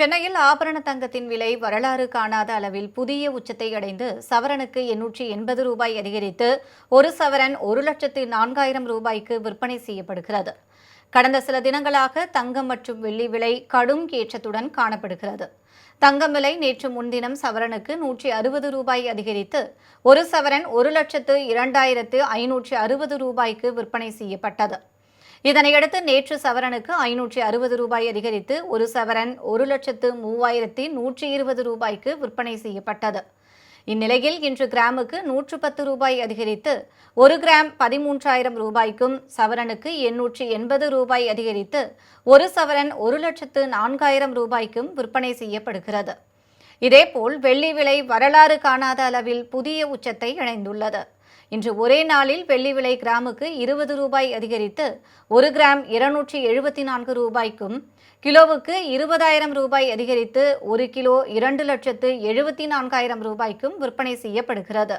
சென்னையில் ஆபரண தங்கத்தின் விலை வரலாறு காணாத அளவில் புதிய உச்சத்தை அடைந்து சவரனுக்கு எண்ணூற்றி எண்பது ரூபாய் அதிகரித்து ஒரு சவரன் ஒரு லட்சத்து நான்காயிரம் ரூபாய்க்கு விற்பனை செய்யப்படுகிறது. கடந்த சில தினங்களாக தங்கம் மற்றும் வெள்ளி விலை கடும் ஏற்றத்துடன் காணப்படுகிறது. தங்கம் விலை நேற்று முன்தினம் சவரனுக்கு நூற்றி அறுபது ரூபாய் அதிகரித்து ஒரு சவரன் ஒரு லட்சத்து இரண்டாயிரத்து ஐநூற்றி அறுபது ரூபாய்க்கு விற்பனை செய்யப்பட்டது. இதனையடுத்து நேற்று சவரனுக்கு ஐநூற்றி அறுபது ரூபாய் அதிகரித்து ஒரு சவரன் ஒரு லட்சத்து மூவாயிரத்தி நூற்றி இருபது ரூபாய்க்கு விற்பனை செய்யப்பட்டது. இந்நிலையில் இன்று கிராமுக்கு நூற்று பத்து ரூபாய் அதிகரித்து ஒரு கிராம் பதிமூன்றாயிரம் ரூபாய்க்கும் சவரனுக்கு எண்ணூற்றி எண்பது ரூபாய் அதிகரித்து ஒரு சவரன் ஒரு லட்சத்து நான்காயிரம் ரூபாய்க்கும் விற்பனை செய்யப்படுகிறது. இதேபோல் வெள்ளி விலை வரலாறு காணாத அளவில் புதிய உச்சத்தை இணைந்துள்ளது. இன்று ஒரே நாளில் வெள்ளி விலை கிராமுக்கு இருபது ரூபாய் அதிகரித்து ஒரு கிராம் இருநூற்றி எழுபத்தி நான்கு ரூபாய்க்கும் கிலோவுக்கு இருபதாயிரம் ரூபாய் அதிகரித்து ஒரு கிலோ இரண்டு லட்சத்து எழுபத்தி நான்காயிரம் ரூபாய்க்கும் விற்பனை செய்யப்படுகிறது.